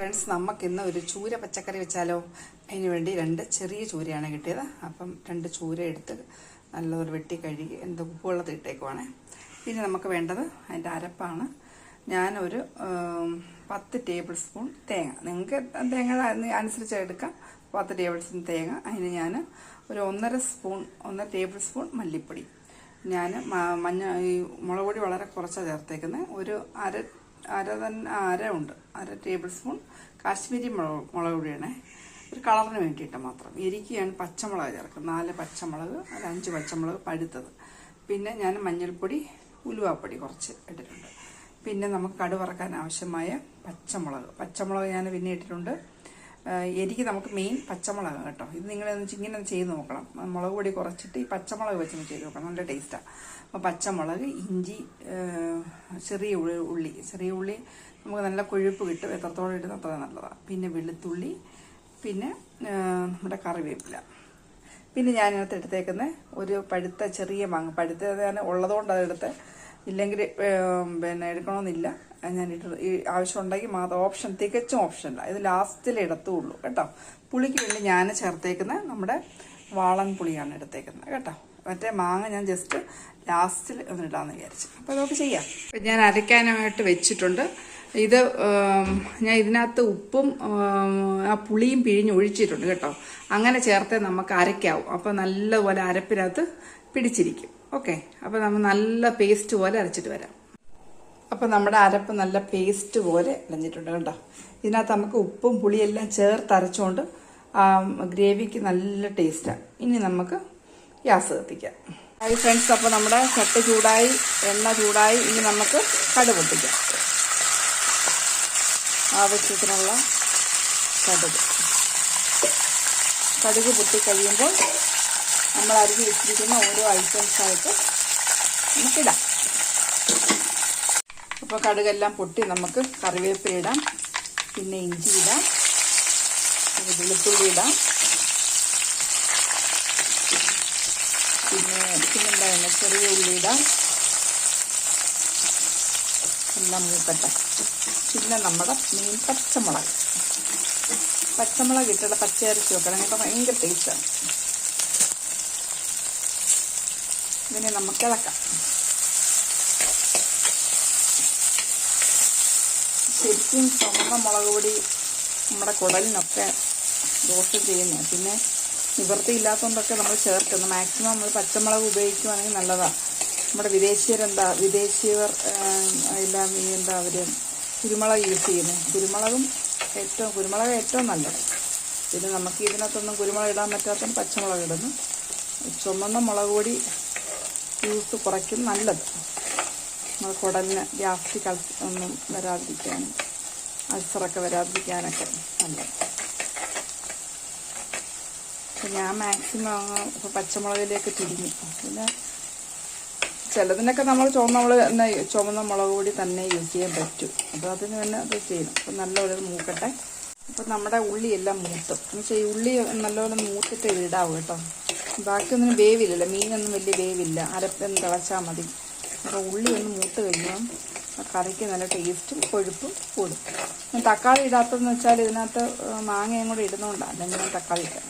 Friends നമുക്കിന്ന് ഒരു ചൂര പച്ചക്കറി വെച്ചാലോ? അതിന് വേണ്ടി രണ്ട് ചെറിയ ചൂരയാണ് കിട്ടിയത്. അപ്പം രണ്ട് ചൂര എടുത്ത് നല്ലൊരു വെട്ടി കഴുകി എന്താ ഉപ്പുവെള്ളത്തിൽ ഇട്ടേക്കുവാണ്. പിന്നെ നമുക്ക് വേണ്ടത് അതിന്റെ അരപ്പാണ്. ഞാനൊരു പത്ത് ടേബിൾ സ്പൂൺ തേങ്ങ. നിങ്ങൾക്ക് തേങ്ങ അനുസരിച്ച് എടുക്കാം. പത്ത് ടേബിൾ സ്പൂൺ തേങ്ങ. അതിന് ഞാൻ ഒരു ഒന്നര സ്പൂൺ ഒന്നര ടേബിൾ സ്പൂൺ മല്ലിപ്പൊടി. ഞാൻ മഞ്ഞ ഈ മുളക് പൊടി വളരെ കുറച്ചാണ് ചേർത്തേക്കുന്നത്. ഒരു അര അര തന്നെ അര ഉണ്ട്. അര ടേബിൾ സ്പൂൺ കാശ്മീരി മുളക് മുളക് പൊടിയാണേ. ഒരു കളറിന് വേണ്ടിയിട്ട് മാത്രം. എരിക്ക് ഞാൻ പച്ചമുളക് ചേർക്കും നാല് പച്ചമുളക് ഒരു അഞ്ച് പച്ചമുളക് പഴുത്തത്. പിന്നെ ഞാൻ മഞ്ഞൾപ്പൊടി ഉലുവാപ്പൊടി കുറച്ച് ഇട്ടിട്ടുണ്ട്. പിന്നെ നമുക്ക് കടുവറക്കാൻ ആവശ്യമായ പച്ചമുളക്. പച്ചമുളക് ഞാൻ പിന്നെ ഇട്ടിട്ടുണ്ട് എരിക്ക് നമുക്ക് മെയിൻ പച്ചമുളക് കേട്ടോ. ഇത് നിങ്ങൾ ഇങ്ങനെ ചെയ്ത് നോക്കണം. മുളക് പൊടി കുറച്ചിട്ട് ഈ പച്ചമുളക് വെച്ചൊന്ന് ചെയ്ത് നോക്കണം. നല്ല ടേസ്റ്റാണ് അപ്പോൾ പച്ചമുളക് ഇഞ്ചി ചെറിയ ഉള്ളി. ചെറിയ ഉള്ളി നമുക്ക് നല്ല കൊഴുപ്പ് കിട്ടും. എത്രത്തോളം ഇടുന്ന അത്ര നല്ലതാണ് പിന്നെ വെളുത്തുള്ളി പിന്നെ നമ്മുടെ കറിവേപ്പില. പിന്നെ ഞാൻ ഇതിനകത്ത് എടുത്തേക്കുന്ന ഒരു പഴുത്ത ചെറിയ മാങ്ങ. പഴുത്ത ഉള്ളതുകൊണ്ട് അതെടുത്ത് ഇല്ലെങ്കിൽ പിന്നെ എടുക്കണമെന്നില്ല. ഞാൻ ഈ ആവശ്യം ഉണ്ടെങ്കിൽ മാത്രം ഓപ്ഷൻ തികച്ചും ഓപ്ഷനില്ല ഇത് ലാസ്റ്റിൽ ഇടത്തുള്ളൂ കേട്ടോ. പുളിക്ക് വേണ്ടി ഞാൻ ചേർത്തേക്കുന്ന നമ്മുടെ വാളൻ പുളിയാണ് എടുത്തേക്കുന്നത് കേട്ടോ. മറ്റേ മാങ്ങ ഞാൻ ജസ്റ്റ് ലാസ്റ്റിൽ ഒന്ന് ഇടാമെന്ന് വിചാരിച്ചു. അപ്പോൾ അതൊക്കെ ചെയ്യാം. ഞാൻ അരയ്ക്കാനായിട്ട് വെച്ചിട്ടുണ്ട്. ഇത് ഞാൻ ഇതിനകത്ത് ഉപ്പും ആ പുളിയും പിഴിഞ്ഞ് ഒഴിച്ചിട്ടുണ്ട് കേട്ടോ. അങ്ങനെ ചേർത്തേ നമുക്ക് അരയ്ക്കാവും. അപ്പോൾ നല്ലപോലെ അരപ്പിനകത്ത് പിടിച്ചിരിക്കും. ഓക്കെ അപ്പോൾ നമ്മൾ നല്ല പേസ്റ്റ് പോലെ അരച്ചിട്ട് വരാം. അപ്പോൾ നമ്മുടെ അരപ്പ് നല്ല പേസ്റ്റ് പോലെ അരഞ്ഞിട്ടുണ്ട് കേട്ടോ ഇതിനകത്ത് നമുക്ക് ഉപ്പും പുളിയെല്ലാം ചേർത്ത് അരച്ചുകൊണ്ട് ഗ്രേവിക്ക് നല്ല ടേസ്റ്റാണ് ഇനി നമുക്ക് ഗ്യാസ് കത്തിക്കാം. ഹായ് ഫ്രണ്ട്സ് അപ്പോൾ നമ്മുടെ ചട്ട് ചൂടായി എണ്ണ ചൂടായി ഇനി നമുക്ക് കടു പൊട്ടിക്കാം. ആവശ്യത്തിനുള്ള കടുക്. കടുക് പൊട്ടി കഴിയുമ്പോൾ നമ്മൾ അരിഞ്ഞ് വെച്ചിരിക്കുന്ന ഓരോ ഐറ്റംസായിട്ട് നമുക്കിടാം. അപ്പോൾ കടുകെല്ലാം പൊട്ടി നമുക്ക് കറിവേപ്പില ഇടാം. പിന്നെ ഇഞ്ചി ഇടാം. പിന്നെ വെളുത്തുള്ളി ഇടാം. പിന്നെ പിന്നെന്താ ചെറിയ ഉള്ളി ഇടാം. എല്ലാം മൂക്കട്ടെ. പിന്നെ നമ്മുടെ മീൻ പച്ചമുളക്. പച്ചമുളക് ഇട്ടുള്ള പച്ച അരച്ച് വെക്കണം. കേട്ടോ ഭയങ്കര ടേസ്റ്റാണ് ഇതിനെ നമുക്ക് ഇളക്കാം. ശരിക്കും ചുവന്ന മുളക് പൊടി നമ്മുടെ കുടലിനൊക്കെ ദോഷം ചെയ്യുന്നതാണ് പിന്നെ നിവൃത്തിയില്ലാത്തതുകൊണ്ടൊക്കെ നമ്മൾ ചേർക്കുന്നു. മാക്സിമം നമ്മൾ പച്ചമുളക് ഉപയോഗിക്കുവാണെങ്കിൽ നല്ലതാണ് നമ്മുടെ വിദേശീയരെന്താ വിദേശീയർ എല്ലാം ഈ എന്താ അവർ കുരുമുളക് യൂസ് ചെയ്യുന്നത് കുരുമുളകും ഏറ്റവും കുരുമുളക് ഏറ്റവും നല്ലത്. പിന്നെ നമുക്ക് ഇതിനകത്തൊന്നും കുരുമുളക് ഇടാൻ പറ്റാത്തതുകൊണ്ട് പച്ചമുളക് ഇടുന്നു. ചുമന്ന മുളക് പൊടി യൂസ് കുറയ്ക്കും നല്ലത്. നമ്മൾ കുടലിന് ഗ്യാസ്റ്റി കൾസ് ഒന്നും വരാതിരിക്കാനും അൾസറൊക്കെ വരാതിരിക്കാനൊക്കെ നല്ലത്. അപ്പം ഞാൻ മാക്സിമം ഇപ്പോൾ പച്ചമുളകിലേക്ക് തിരിഞ്ഞു. പിന്നെ ചിലതിനൊക്കെ നമ്മൾ ചുവന്ന മുളക് ചുവന്ന മുളക് കൂടി തന്നെ യൂസ് ചെയ്യാൻ പറ്റും. അപ്പോൾ അതിന് തന്നെ അത് ചെയ്യണം. അപ്പം നല്ലപോലെ മൂക്കട്ടെ. അപ്പം നമ്മുടെ ഉള്ളിയെല്ലാം മൂത്തും. എന്ന് വെച്ചാൽ ഈ ഉള്ളി നല്ലപോലെ മൂത്തിട്ട് ഇടാവും കേട്ടോ. ബാക്കിയൊന്നും വേവില്ലല്ലോ. മീനൊന്നും വലിയ വേവില്ല. അരപ്പൊന്ന് തിളച്ചാൽ മതി. അപ്പോൾ ഉള്ളി ഒന്ന് മൂത്ത് കഴിഞ്ഞാൽ കറിക്ക് നല്ല ടേസ്റ്റും കൊഴുപ്പും കൂടും. തക്കാളി ഇടാത്തതെന്ന് വെച്ചാൽ ഇതിനകത്ത് മാങ്ങയും കൂടെ ഇടുന്നതുകൊണ്ടാണ് അല്ലെങ്കിൽ ഞാൻ തക്കാളി ഇട്ടത്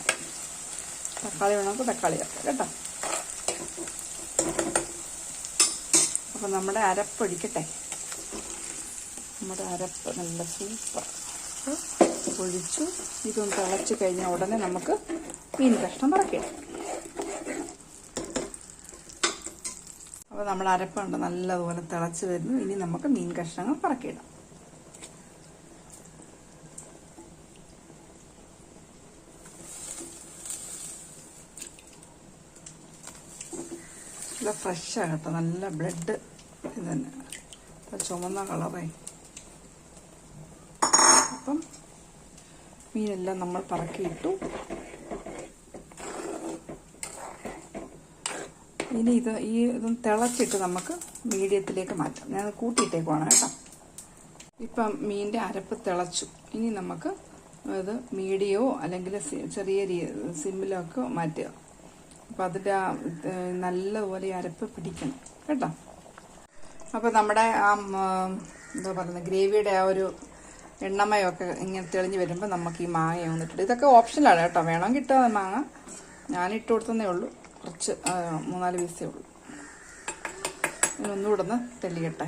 തക്കാളി വേണമെങ്കിൽ തക്കാളി ചേർക്കാം കേട്ടോ? അപ്പോൾ നമ്മുടെ അരപ്പൊഴിക്കട്ടെ നമ്മുടെ അരപ്പ് നല്ല സൂപ്പർ ഒഴിച്ചു. ഇതൊന്ന് തിളച്ച് കഴിഞ്ഞാൽ ഉടനെ നമുക്ക് മീൻ കഷ്ണം പറക്കിയിടാം അപ്പോൾ നമ്മൾ അരപ്പുണ്ട് നല്ലതുപോലെ തിളച്ച് വരുന്നു. ഇനി നമുക്ക് മീൻ കഷ്ണങ്ങൾ പറക്കിയിടാം നല്ല ഫ്രഷാണ് കേട്ടോ. നല്ല ബ്ലഡ് ഇത് തന്നെ ചുമന്ന കളറേ അപ്പം മീനെല്ലാം നമ്മൾ പറക്കിയിട്ടു. ഇനി ഇത് ഈ ഇതും തിളച്ചിട്ട് നമുക്ക് മീഡിയത്തിലേക്ക് മാറ്റാം. ഞാൻ കൂട്ടിയിട്ടേക്കുവാണ് കേട്ടോ. ഇപ്പം മീനിന്റെ അരപ്പ് തിളച്ചു. ഇനി നമുക്ക് ഇത് മീഡിയമോ അല്ലെങ്കിൽ ചെറിയ സിമ്മിലോ ഒക്കെ മാറ്റുക. അപ്പം അതിന്റെ ഈ അരപ്പ് പിടിക്കണം കേട്ടോ. അപ്പോൾ നമ്മുടെ ആ എന്താ പറയുന്നത് ഗ്രേവിയുടെ ആ ഒരു എണ്ണമയൊക്കെ ഇങ്ങനെ തെളിഞ്ഞ് വരുമ്പോൾ നമുക്ക് ഈ മാങ്ങ വന്നിട്ടുണ്ട്. ഇതൊക്കെ ഓപ്ഷനിലാണ് കേട്ടോ. വേണമെങ്കിൽ കിട്ടുക മാങ്ങ. ഞാൻ ഇട്ട് കൊടുത്തതേ ഉള്ളൂ. കുറച്ച് മൂന്നാൽ പീസേ ഉള്ളൂ. ഇനി ഒന്നുകൂടെ ഒന്ന് തെളിയട്ടെ.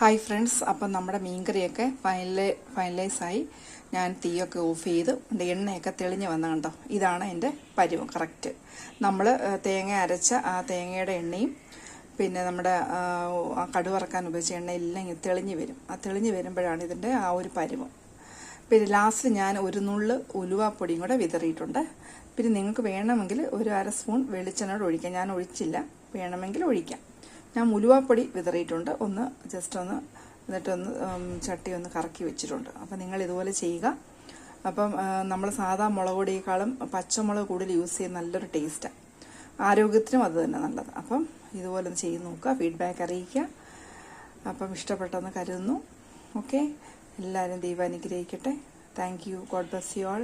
ഹായ് ഫ്രണ്ട്സ് അപ്പം നമ്മുടെ മീൻകറിയൊക്കെ ഫൈനലൈ ഫൈനലൈസായി ഞാൻ തീയൊക്കെ ഓഫ് ചെയ്ത് എന്റെ എണ്ണയൊക്കെ തെളിഞ്ഞ് വന്ന കണ്ടോ? ഇതാണ് എന്റെ പരിവ് കറക്റ്റ് നമ്മൾ തേങ്ങ അരച്ച ആ തേങ്ങയുടെ എണ്ണയും പിന്നെ നമ്മുടെ കടുവറക്കാൻ ഉപയോഗിച്ച എണ്ണ എല്ലാം ഇങ്ങനെ തെളിഞ്ഞ് വരും. ആ തെളിഞ്ഞ് വരുമ്പോഴാണ് ഇതിന്റെ ആ ഒരു പരുവം. പിന്നെ ലാസ്റ്റ് ഞാൻ ഒരു നുള്ള് ഉലുവാപ്പൊടിയും കൂടെ വിതറിയിട്ടുണ്ട്. പിന്നെ നിങ്ങൾക്ക് വേണമെങ്കിൽ ഒരു അര സ്പൂൺ വെളിച്ചെണ്ണയോട് ഒഴിക്കാം. ഞാൻ ഒഴിച്ചില്ല. വേണമെങ്കിൽ ഒഴിക്കാം. ഞാൻ ഉലുവാപ്പൊടി വിതറിയിട്ടുണ്ട്. ഒന്ന് ജസ്റ്റ് ഒന്ന് എന്നിട്ടൊന്ന് ചട്ടി ഒന്ന് കറക്കി വെച്ചിട്ടുണ്ട്. അപ്പം നിങ്ങൾ ഇതുപോലെ ചെയ്യുക. അപ്പം നമ്മൾ സാധാ മുളക് പൊടിയേക്കാളും പച്ചമുളക് കൂടുതൽ യൂസ് ചെയ്യുന്ന നല്ലൊരു ടേസ്റ്റാണ് ആരോഗ്യത്തിനും അത് തന്നെ നല്ലത്. അപ്പം ഇതുപോലെ ഒന്ന് ചെയ്ത് നോക്കുക. ഫീഡ്ബാക്ക് അറിയിക്കുക. അപ്പം ഇഷ്ടപ്പെട്ടെന്ന് കരുതുന്നു. ഓക്കെ എല്ലാവരും ദൈവം അനുഗ്രഹിക്കട്ടെ. Thank you God bless you all